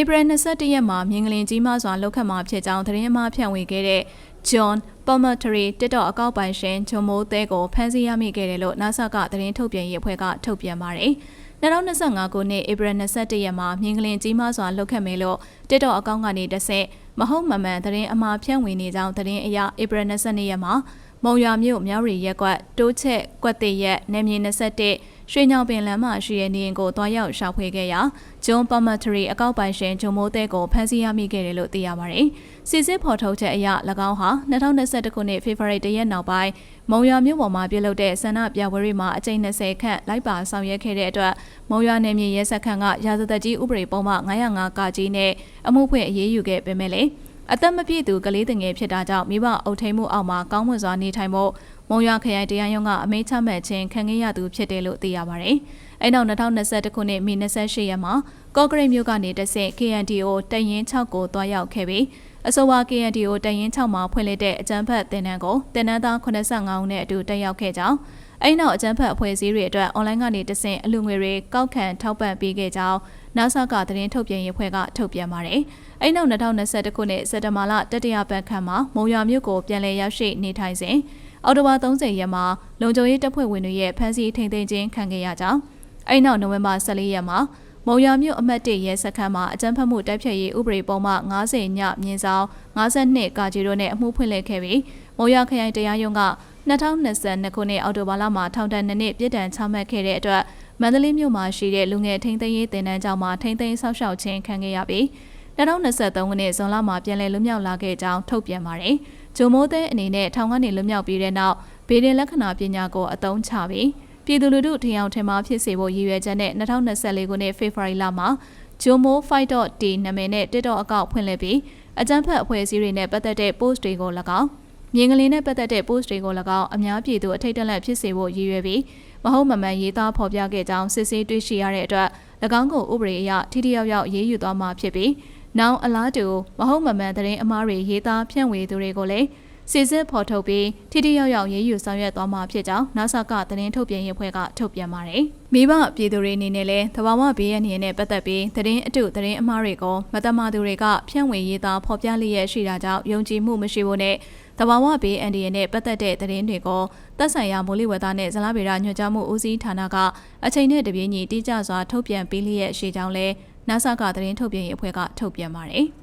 ဧပြီ21ရက်မှာမြင်းကလင်ကြီးမားစွာလောက်ခတ်မှာဖြစ်ကြောင်းသတင်းအမှားဖြန့်ဝေခဲ့တဲ့ John Palmatory TikTok အကောင့်ပိုင်ရှင်ဂျွန်မိုးသဲကိုဖမ်းဆီးရမိခဲ့တယ်လို့ NASA ကသတင်းထုတ်ပြန်ရေးအဖွဲ့ကထုတ်ပြန်ပါတယ်။2025ခုနှစ်ဧပြီ21ရက်မှာမြင်းကလင်ကြီးမားစွာလောက်ခတ်မယ်လို့ TikTok အကောင့်ကနေတစ်ဆက်မဟုတ်မမှန်သတင်းအမှားဖြန့်ဝေနေကြောင်းသတင်းအရဧပြီ22ရက်မှာမုံရွာမြို့မြောက်ရီရက်ကွက်တိုးချက်ကွက်တေရက်နယ်မြေ21 ရွှေညောင်ပင်လမ်းမှာရှိတဲ့နေအိမ်ကိုတွားရောက်ရှာဖွေခဲ့ရာဂျွန်ပမထရီအကောက်ပိုင်ရှင်ဂျုံမိုးတဲကိုဖမ်းဆီးရမိခဲ့တယ်လို့သိရပါတယ်။စစ်စစ်ဖော်ထုတ်ချက်အရ၎င်းဟာ2021ခုနှစ်ဖေဖော်ဝါရီလရက်နောက်ပိုင်းမုံရွာမြို့ပေါ်မှာပြုလုပ်တဲ့ဆန္ဒပြပွဲတွေမှာအကြိမ်20ခန့်လိုက်ပါဆောင်ရွက်ခဲ့တဲ့အတွက်မုံရွာနယ်မြေရဲစခန်းကရာဇသက်ကြီးဥပဒေပုံမှ905ကကြီးနဲ့အမှုဖွင့်အရေးယူခဲ့ပေမဲ့လည်း အသက်မပြည့်သူကလေးငယ်ဖြစ်တာကြောင့်မိဘအုပ်ထိန်မှုအောက်မှာကောင်းမွန်စွာနေထိုင်ဖို့မုံရွာခရိုင်တရားရုံးကအမိန့်ချမှတ်ခြင်းခံခဲ့ရသူဖြစ်တယ်လို့သိရပါတယ်။ အဲနောက်2021ခုနှစ်မေ28ရက်မှာကော့ဂရိတ်မြို့ကနေတဆင့် KNDO တရင်6ကိုတွားရောက်ခဲ့ပြီးအဆိုပါ KNDO တရင်6မှာဖွင့်လှစ်တဲ့အကြမ်းဖက်တင်နန်းကိုတင်နန်းသား85ဦးနဲ့အတူတက်ရောက်ခဲ့ကြောင်းအဲ့နောက်အကြမ်းဖက်အဖွဲ့အစည်းတွေအတွက်အွန်လိုင်းကနေတဆင့်အလူငွေတွေကောက်ခံထောက်ပံ့ပေးခဲ့ကြောင်း NASA ကသတင်းထုတ်ပြန်ရေးအဖွဲ့ကထုတ်ပြန်ပါတယ်။အဲ့နောက်2021ခုနှစ်စက်တဘာလတတိယပတ်ခန့်မှာမုံရွာမြို့ကိုပြန်လည်ရောက်ရှိနေထိုင်စဉ်အော်တိုဘာ30ရက်မှာလုံခြုံရေးတပ်ဖွဲ့ဝင်တွေရဲ့ဖမ်းဆီးထိန်သိမ်းခြင်းခံခဲ့ရကြောင်း အဲ့နောက်နိုဝင်ဘာ14ရက်မှာမုံရွာမြို့အမှတ်1ရဲစခန်းမှာအကြမ်းဖက်မှုတိုက်ဖျက်ရေးဥပဒေပုံမှ90ညမြင်းဆောင်52ကာဂျီတို့နဲ့အမှုဖွင့်လှစ်ခဲ့ပြီးမုံရွာခရိုင်တရားရုံးက2022ခုနှစ်အောက်တိုဘာလမှာထောင်ဒဏ်2နှစ်ပြစ်ဒဏ်ချမှတ်ခဲ့တဲ့အတွက်မန္တလေးမြို့မှာရှိတဲ့လူငယ်ထိန်းသိမ်းရေးတင်နန်းကျောင်းမှာထိန်းသိမ်းဆောက်ရှောက်ခြင်းခံခဲ့ရပြီး2023ခုနှစ်ဇွန်လမှာပြန်လည်လွတ်မြောက်လာခဲ့ကြောင်းထုတ်ပြန်ပါတယ်။ဂျိုမိုးသဲအနေနဲ့ထောင်ကနေလွတ်မြောက်ပြီးတဲ့နောက်ဗေဒင်လက္ခဏာပညာကိုအသုံးချပြီး ပြည်သူလူထုထင်အောင်ထင်မှားဖြစ်စေဖို့ရည်ရွယ်ချက်နဲ့2024ခုနှစ်ဖေဖော်ဝါရီလမှာ Jomo Fight.t နာမည်နဲ့ TikTok အကောင့်ဖွင့်လှစ်ပြီးအကြမ်းဖက်အဖွဲ့အစည်းတွေနဲ့ပတ်သက်တဲ့ post တွေကို၎င်းမြင်းကလေးနဲ့ပတ်သက်တဲ့ post တွေကို၎င်းအများပြည်သူအထိတ်တလန့်ဖြစ်စေဖို့ရည်ရွယ်ပြီးမဟုတ်မမှန်ရေးသားဖော်ပြခဲ့ကြောင်းစစ်ဆေးတွေ့ရှိရတဲ့အတွက်၎င်းကိုဥပဒေအရထိထိရောက်ရောက်ရေးယူသွားမှာဖြစ်ပြီးနောက်အလားတူမဟုတ်မမှန်သတင်းအမှားတွေရေးသားဖြန့်ဝေသူတွေကိုလည်း စစ်စစ်ဖော်ထုတ်ပြီးထိထိရောက်ရောက်ရေးယူဆောင်ရွက်သွားမှာဖြစ်ကြောင်း NASA ကသတင်းထုတ်ပြန်ရေးအဖွဲ့ကထုတ်ပြန်ပါတယ်။မိဘပြည်သူတွေအနေနဲ့လည်းသဘာဝဘေးရန်နေနဲ့ပတ်သက်ပြီးသတင်းအတုသတင်းအမှားတွေကိုမတမာသူတွေကဖြန့်ဝေရေးသားဖော်ပြလျက်ရှိတာကြောင့်ယုံကြည်မှုမရှိဖို့နဲ့တဘာဝဘေးအန်ဒီရနဲ့ပတ်သက်တဲ့သတင်းတွေကိုသက်ဆိုင်ရာမိုးလေဝသနဲ့ဇလားဗေဒညွှန်ကြားမှုဦးစီးဌာနကအချိန်နဲ့တပြေးညီတိကျစွာထုတ်ပြန်ပေးလျက်ရှိကြောင်းလဲ NASA ကသတင်းထုတ်ပြန်ရေးအဖွဲ့ကထုတ်ပြန်ပါတယ်။